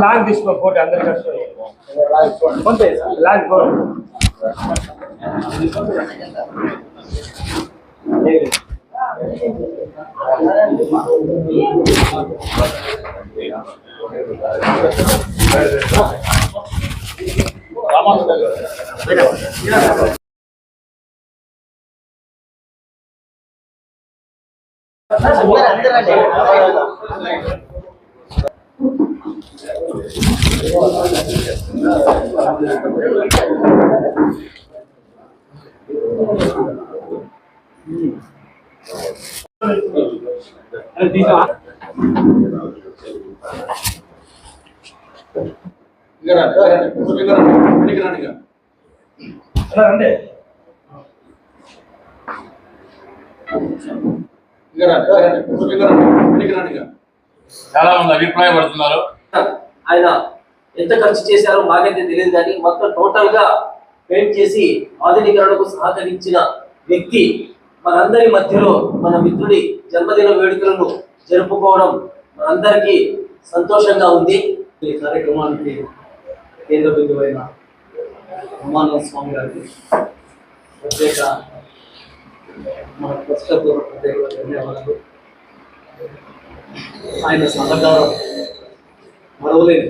Long తీసుకో photo అందరికి వస్తుంది లాంగ్ ఫోటో రండి చాలా మంది అభిప్రాయపడుతున్నారు ఆయన ఎంత ఖర్చు చేశారో మాకైతే తెలియదు కానీ మొత్తం టోటల్గా పెయింట్ చేసి ఆధునీకరణకు సహకరించిన వ్యక్తి మనందరి మధ్యలో మన మిత్రుడి జన్మదిన వేడుకలను జరుపుకోవడం మనందరికీ సంతోషంగా ఉంది. ఈ కార్యక్రమానికి కేంద్ర బిందువైన ఉమానంద స్వామి గారికి ప్రత్యేక మన పుస్తక ప్రత్యేక ధన్యవాదాలు ఆయన సహకారం మరవలేదు.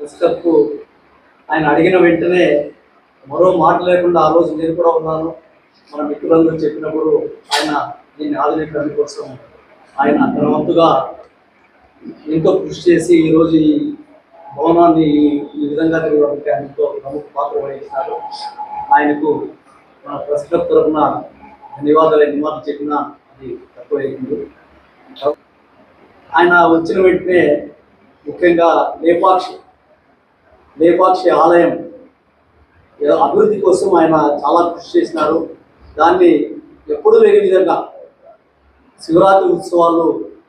పుస్తకకు ఆయన అడిగిన వెంటనే మరో మాట లేకుండా ఆ రోజు నేను కూడా ఉన్నాను. మన మిత్రులందరూ చెప్పినప్పుడు ఆయన దీన్ని ఆధునీకరణ కోసం ఆయన తన వంతుగా ఎంతో కృషి చేసి ఈరోజు ఈ భవనాన్ని ఈ విధంగా తిరగడానికి ఆయన ఎంతో ప్రముఖ పాత్ర వహిస్తున్నారు ఆయనకు మన ప్రెస్ క్లబ్ తరఫున ధన్యవాదాలు ఎన్ని మాటలు చెప్పినా అది తక్కువైంది ఆయన వచ్చిన వెంటనే ముఖ్యంగా లేపాక్షి లేపాక్షి ఆలయం అభివృద్ధి కోసం ఆయన చాలా కృషి చేసినారు. దాన్ని ఎప్పుడూ లేని విధంగా శివరాత్రి ఉత్సవాలు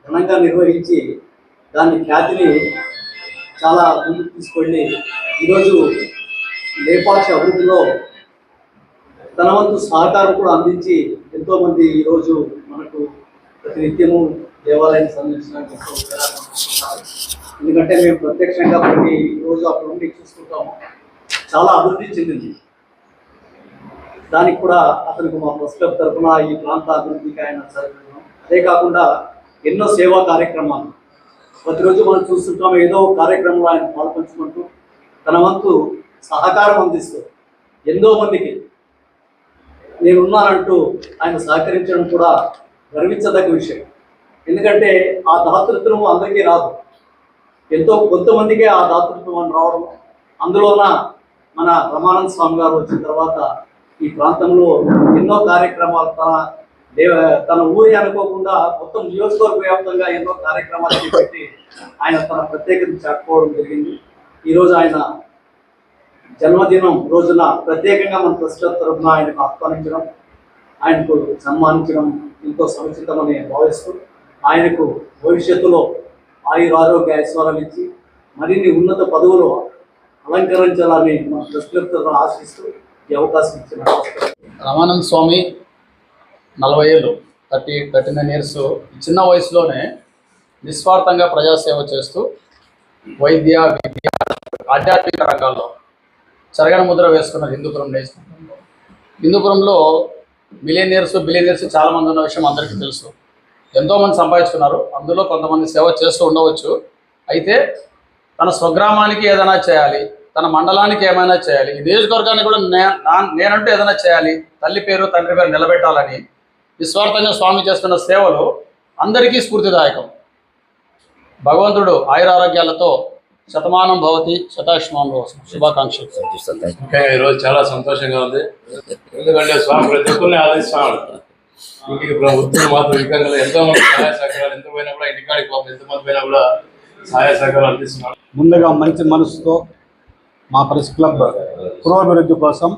ఘనంగా నిర్వహించి దాని ఖ్యాతిని చాలా ముందుకు తీసుకెళ్ళి ఈరోజు లేపాక్షి అభివృద్ధిలో తన వంతు సహకారం కూడా అందించి ఎంతోమంది ఈరోజు మనకు ప్రతినిత్యము దేవాలయాన్ని సందర్శించడానికి ఎంతో ఎందుకంటే మేము ప్రత్యక్షంగా ప్రతి రోజు అక్కడ ఉండి చూసుకుంటాము చాలా అభివృద్ధి చెందింది. దానికి కూడా అతనికి మా ప్రెస్ క్లబ్ తరఫున ఈ ప్రాంత అభివృద్ధికి ఆయన అదే కాకుండా ఎన్నో సేవా కార్యక్రమాలు. ప్రతిరోజు మనం చూస్తుంటాం ఏదో కార్యక్రమంలో ఆయన పాల్పంచుకుంటూ తన వంతు సహకారం అందిస్తూ ఎంతో మందికి నేనున్నానంటూ ఆయన సహకరించడం కూడా గర్వించదగ్గ విషయం. ఎందుకంటే ఆ దాతృత్వం అందరికీ రాదు. ఎంతో కొంతమందికే ఆ దాతృత్వం రావడం. అందులోన మన రమానంద స్వామి గారు వచ్చిన తర్వాత ఈ ప్రాంతంలో ఎన్నో కార్యక్రమాలు తన దేవ తన ఊరి అనుకోకుండా మొత్తం నియోజకవర్గ వ్యాప్తంగా ఎన్నో కార్యక్రమాలు చేపట్టి ఆయన తన ప్రత్యేకతను చాటుకోవడం జరిగింది. ఈరోజు ఆయన జన్మదినం రోజున ప్రత్యేకంగా మన ట్రస్ట్ తరఫున ఆయనకు ఆహ్వానించడం ఆయనకు సన్మానించడం ఎంతో సముచితమని భావిస్తూ ఆయనకు భవిష్యత్తులో ఆయుర ఆరోగ్య ఐశ్వర్యాలు ఇచ్చి మరిన్ని ఉన్నత పదవులు అలంకరించాలని మన ట్రస్ట్ ఆశిస్తూ ఈ అవకాశం ఇచ్చిన రమానంద స్వామి నలభై ఏళ్ళు థర్టీ థర్టీ నైన్ ఇయర్స్ చిన్న వయసులోనే నిస్వార్థంగా ప్రజాసేవ చేస్తూ వైద్య విద్య ఆధ్యాత్మిక రంగాల్లో చరగన ముద్ర వేసుకున్నారు హిందూపురం నేషనల్ హిందూపురంలో మిలియనియర్స్ బిలియనియర్స్ చాలామంది ఉన్న విషయం అందరికీ తెలుసు. ఎంతోమంది సంపాదించుకున్నారు అందులో కొంతమంది సేవ చేస్తూ ఉండవచ్చు. అయితే తన స్వగ్రామానికి ఏదైనా చేయాలి తన మండలానికి ఏమైనా చేయాలి ఈ నియోజకవర్గానికి కూడా నా- నేనంటూ ఏదైనా చేయాలి తల్లి పేరు తండ్రి పేరు నిలబెట్టాలని నిస్వార్థంగా స్వామి చేస్తున్న సేవలు అందరికీ స్ఫూర్తిదాయకం. భగవంతుడు ఆయురారోగ్యాలతో శతమానం భవతి శతాయుష్మాన్ శుభాకాంక్షలు. ఇంకా ఈరోజు చాలా సంతోషంగా ఉంది. ఎందుకంటే స్వామి ప్రతి ఒక్కరిని ఆదరిస్తున్నాడు ఇంటికి వృద్ధులు మాత్రం వికలాంగులు ఎంతో మంది సహాయ సహకారాలు ఎంత పోయినా కూడా ఇంటికాడికి పాపం ఎంత మంది పోయినా కూడా సహాయ సహకారాలు అందిస్తున్నాడు. ముందుగా మంచి మనసుతో మా ప్రెస్ క్లబ్ పురోభివృద్ధి కోసం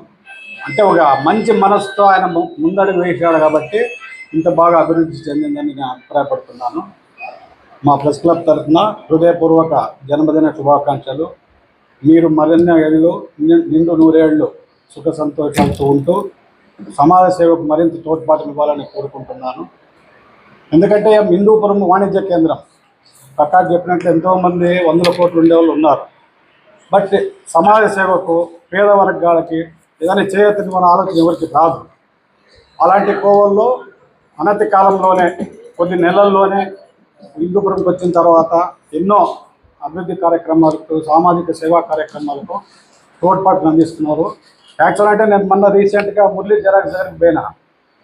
అంటే ఒక మంచి మనసుతో ఆయన ముందడుగు వేసాడు కాబట్టి ఇంత బాగా అభివృద్ధి చెందిందని నేను అభిప్రాయపడుతున్నాను. మా ప్రెస్ క్లబ్ తరఫున హృదయపూర్వక జన్మదిన శుభాకాంక్షలు. మీరు మరిన్ని ఏళ్ళు నిండు నూరేళ్ళు సుఖ సంతోషాలతో ఉంటూ సమాజ సేవకు మరింత తోడ్పాటును ఇవ్వాలని కోరుకుంటున్నాను. ఎందుకంటే హిందూపురం వాణిజ్య కేంద్రం ప్రకాష్ చెప్పినట్లు ఎంతోమంది వందల కోట్లు ఉండేవాళ్ళు ఉన్నారు. బట్ సమాజ సేవకు పేద వర్గాలకి ఏదైనా చేయొద్దని మన ఆలోచన ఎవరికి రాదు. అలాంటి కోవల్లో అనతి కాలంలోనే కొన్ని నెలల్లోనే హిందూపురంకి వచ్చిన తర్వాత ఎన్నో అభివృద్ధి కార్యక్రమాలకు సామాజిక సేవా కార్యక్రమాలకు తోడ్పాటును అందిస్తున్నారు. యాక్చువల్ అంటే నేను మొన్న రీసెంట్గా మురళీ జెరాక్స్ దగ్గరికి పోయినా.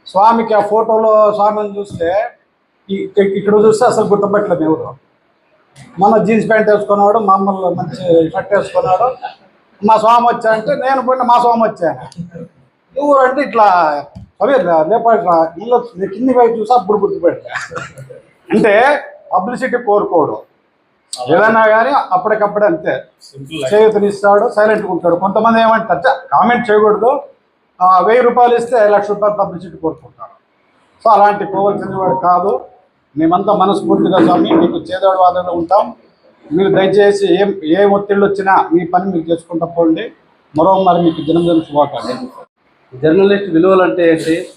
స్వామికి ఆ ఫోటోలో స్వామిని చూస్తే ఇక్కడ చూస్తే అసలు గుర్తుపట్టలేదు ఎవరు. మన జీన్స్ ప్యాంట్ వేసుకున్నాడు మామూలు మంచి షర్ట్ వేసుకున్నాడు. మా స్వామి వచ్చా అంటే నేను పోయిన మా స్వామి వచ్చాను ఎవరు అంటే ఇట్లా అదే రా ఇల్లు కింది వైపు చూసి అప్పుడు గుర్తుపెట్టా అంటే పబ్లిసిటీ కోరుకోడు. ఏదన్నా కానీ అప్పటికప్పుడే అంతే. చేయూతనిస్తాడు సైలెంట్గా ఉంటాడు. కొంతమంది ఏమంటారు కామెంట్ చేయకూడదు. ఆ, వెయ్యి రూపాయలు ఇస్తే లక్ష రూపాయలు పబ్లిసిటీ కోరుకుంటాడు సో అలాంటి పోవలసిన వాడు కాదు. మేమంతా మనస్ఫూర్తిగా స్వామి మీకు చేదోడు వాదనలో ఉంటాం. మీరు దయచేసి ఏం ఏ ఒత్తిళ్ళు వచ్చినా మీ పని మీరు చేసుకుంటా పోండి. మరోమారి మీకు జన్మదిన శుభాకాంక్షలు. జర్నలిస్ట్ విలువలు అంటే ఏంటి?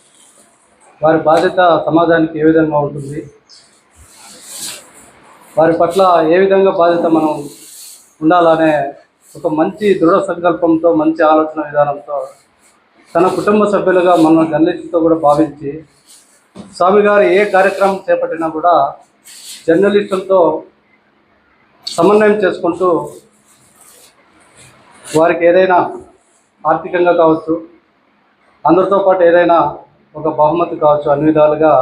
వారి బాధ్యత సమాజానికి ఏ విధంగా ఉంటుంది? వారి పట్ల ఏ విధంగా బాధ్యత మనం ఉండాలనే ఒక మంచి దృఢ సంకల్పంతో మంచి ఆలోచన విధానంతో తన కుటుంబ సభ్యులుగా మన జర్నలిస్టుతో కూడా భావించి స్వామి గారు ఏ కార్యక్రమం చేపట్టినా కూడా జర్నలిస్టులతో సమన్వయం చేసుకుంటూ వారికి ఏదైనా ఆర్థికంగా కావచ్చు అందరితో పాటు ఏదైనా ఒక బహుమతి కావచ్చు అన్ని విధాలుగా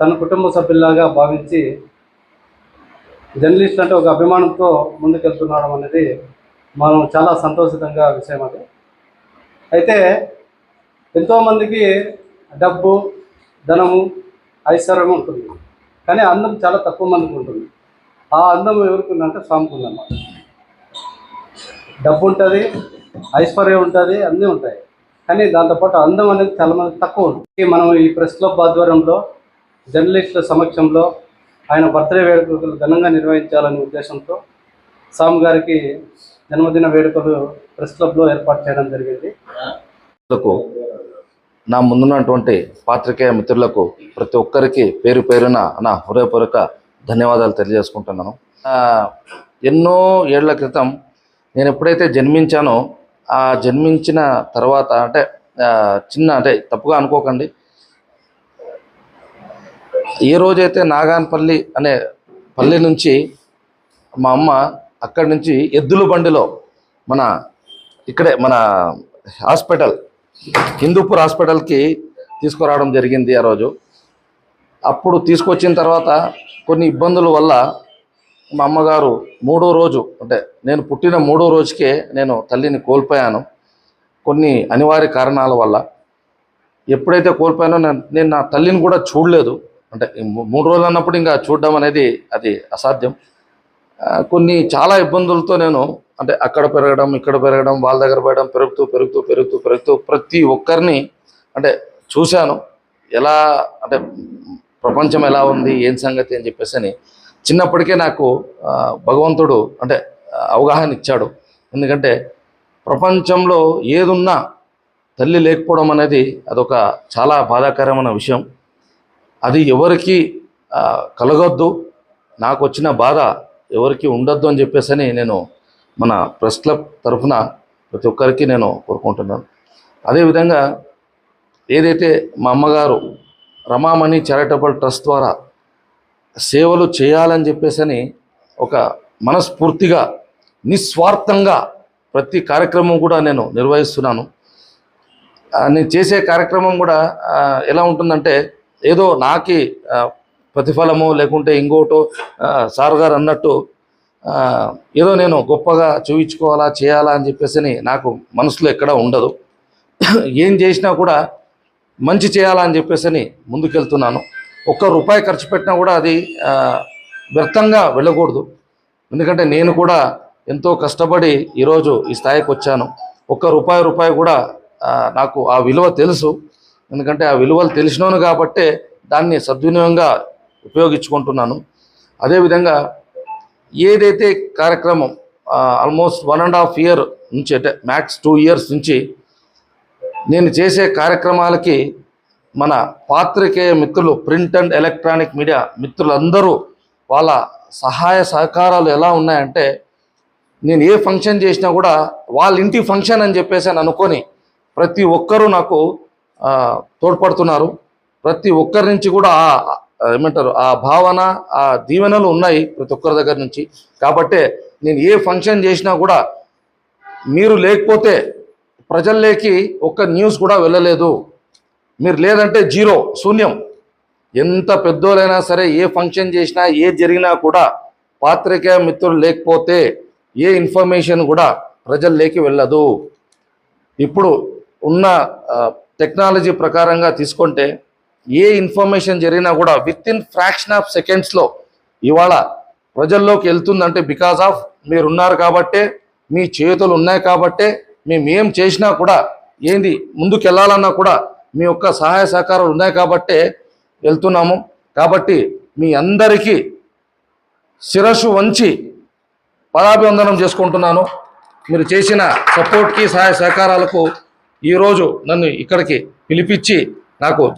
తన కుటుంబ సభ్యుల్లాగా భావించి జర్నలిస్ట్ అంటే ఒక అభిమానంతో ముందుకెళ్తున్నాడం అనేది మనం చాలా సంతోషితంగా విషయం అది. అయితే ఎంతోమందికి డబ్బు ధనము ఐశ్వర్యం ఉంటుంది. కానీ అందం చాలా తక్కువ మందికి ఉంటుంది. ఆ అందం ఎవరికిందంటే స్వామికి ఉందన్నమాట. డబ్బు ఉంటుంది ఐశ్వర్యం ఉంటుంది అన్నీ ఉంటాయి. కానీ దాంతోపాటు అందం అనేది చాలా మంది తక్కువ ఉంటుంది. మనం ఈ ప్రెస్ క్లబ్ ఆధ్వర్యంలో జర్నలిస్టుల సమక్షంలో ఆయన బర్త్డే వేడుకలు ఘనంగా నిర్వహించాలనే ఉద్దేశంతో స్వామి గారికి జన్మదిన వేడుకలు ప్రెస్ క్లబ్లో ఏర్పాటు చేయడం జరిగింది. నా ముందున్నటువంటి పాత్రికేయ మిత్రులకు ప్రతి ఒక్కరికి పేరు పేరున నా హృదయపూర్వక ధన్యవాదాలు తెలియజేసుకుంటున్నాను. ఎన్నో ఏళ్ళ క్రితం నేను ఎప్పుడైతే జన్మించానో ఆ జన్మించిన తర్వాత అంటే చిన్న అంటే తప్పుగా అనుకోకండి ఏ రోజైతే నాగాన్పల్లి అనే పల్లె నుంచి మా అమ్మ అక్కడి నుంచి ఎద్దుల బండిలో మన ఇక్కడే మన హాస్పిటల్ హిందూపూర్ హాస్పిటల్కి తీసుకురావడం జరిగింది ఆ రోజు. అప్పుడు తీసుకొచ్చిన తర్వాత కొన్ని ఇబ్బందుల వల్ల మా అమ్మగారు మూడో రోజు అంటే నేను పుట్టిన మూడో రోజుకే నేను తల్లిని కోల్పోయాను. కొన్ని అనివార్య కారణాల వల్ల ఎప్పుడైతే కోల్పోయానో నేను- నేను నా తల్లిని కూడా చూడలేదు. అంటే మూడు రోజులు అన్నప్పుడు ఇంకా చూడడం అనేది అది అసాధ్యం. కొన్ని చాలా ఇబ్బందులతో నేను అంటే అక్కడ పెరగడం ఇక్కడ పెరగడం వాళ్ళ దగ్గర పోయడం పెరుగుతూ పెరుగుతూ పెరుగుతూ పెరుగుతూ ప్రతి ఒక్కరిని అంటే చూశాను. ఎలా అంటే ప్రపంచం ఎలా ఉంది ఏం సంగతి అని చెప్పేసి అని చిన్నప్పటికే నాకు భగవంతుడు అంటే అవగాహన ఇచ్చాడు. ఎందుకంటే ప్రపంచంలో ఏదున్నా తల్లి లేకపోవడం అనేది అదొక చాలా బాధాకరమైన విషయం. అది ఎవరికి కలగొద్దు. నాకు వచ్చిన బాధ ఎవరికి ఉండొద్దు అని చెప్పేసి నేను మన ప్రెస్ క్లబ్ తరఫున ప్రతి ఒక్కరికి నేను కోరుకుంటున్నాను. అదేవిధంగా ఏదైతే మా అమ్మగారు రమామణి చారిటబుల్ ట్రస్ట్ ద్వారా సేవలు చేయాలని చెప్పేసి ఒక మనస్ఫూర్తిగా నిస్వార్థంగా ప్రతి కార్యక్రమం కూడా నేను నిర్వహిస్తున్నాను. నేను చేసే కార్యక్రమం కూడా ఎలా ఉంటుందంటే ఏదో నాకి ప్రతిఫలము లేకుంటే ఇంకోటో సార్ గారు అన్నట్టు ఏదో నేను గొప్పగా చూపించుకోవాలా చేయాలా అని చెప్పేసి నాకు మనసులో ఎక్కడ ఉండదు. ఏం చేసినా కూడా మంచి చేయాలా అని చెప్పేసి ముందుకెళ్తున్నాను. ఒక్క రూపాయి ఖర్చు పెట్టినా కూడా అది వ్యర్థంగా వెళ్ళకూడదు. ఎందుకంటే నేను కూడా ఎంతో కష్టపడి ఈరోజు ఈ స్థాయికి వచ్చాను. ఒక్క రూపాయి రూపాయి కూడా నాకు ఆ విలువ తెలుసు. ఎందుకంటే ఆ విలువలు తెలిసినాను కాబట్టే దాన్ని సద్వినియోగంగా ఉపయోగించుకుంటున్నాను. అదేవిధంగా ఏదైతే కార్యక్రమం almost one and half year నుంచి అంటే మ్యాక్స్ టూ ఇయర్స్ నుంచి నేను చేసే కార్యక్రమాలకి మన పాత్రికేయ మిత్రులు ప్రింట్ అండ్ ఎలక్ట్రానిక్ మీడియా మిత్రులందరూ వాళ్ళ సహాయ సహకారాలు ఎలా ఉన్నాయంటే నేను ఏ ఫంక్షన్ చేసినా కూడా వాళ్ళ ఇంటి ఫంక్షన్ అని చెప్పేసి అని అనుకొని ప్రతి ఒక్కరూ నాకు తోడ్పడుతున్నారు. ప్రతి ఒక్కరి నుంచి కూడా ఆ- ఏమంటారు ఆ భావన ఆ దీవెనలు ఉన్నాయి ప్రతి ఒక్కరి దగ్గర నుంచి. కాబట్టే నేను ఏ ఫంక్షన్ చేసినా కూడా మీరు లేకపోతే ప్రజల్లోకి ఒక్క న్యూస్ కూడా వెళ్ళలేదు. మీరు లేదంటే జీరో శూన్యం. ఎంత పెద్దోళ్ళైనా సరే ఏ ఫంక్షన్ చేసినా ఏ జరిగినా కూడా పాత్రికేయ మిత్రులు లేకపోతే ఏ ఇన్ఫర్మేషన్ కూడా ప్రజల్లోకి వెళ్ళదు. ఇప్పుడు ఉన్న టెక్నాలజీ ప్రకారంగా తీసుకుంటే ఏ ఇన్ఫర్మేషన్ జరిగినా కూడా విత్ ఇన్ ఫ్రాక్షన్ ఆఫ్ సెకండ్స్లో ఇవాళ ప్రజల్లోకి వెళ్తుందంటే బికాస్ ఆఫ్ మీరు ఉన్నారు కాబట్టే మీ చేతులు ఉన్నాయి కాబట్టే మేము ఏం చేసినా కూడా ఏంది ముందుకు వెళ్ళాలన్నా కూడా మీ యొక్క సహాయ సహకారాలు ఉన్నాయి కాబట్టే వెళ్తున్నాము. కాబట్టి మీ అందరికీ శిరస్సు వంచి పదాభివందనం చేసుకుంటున్నాను. మీరు చేసిన సపోర్ట్కి సహాయ సహకారాలకు ఈరోజు నన్ను ఇక్కడికి పిలిపించి నాకు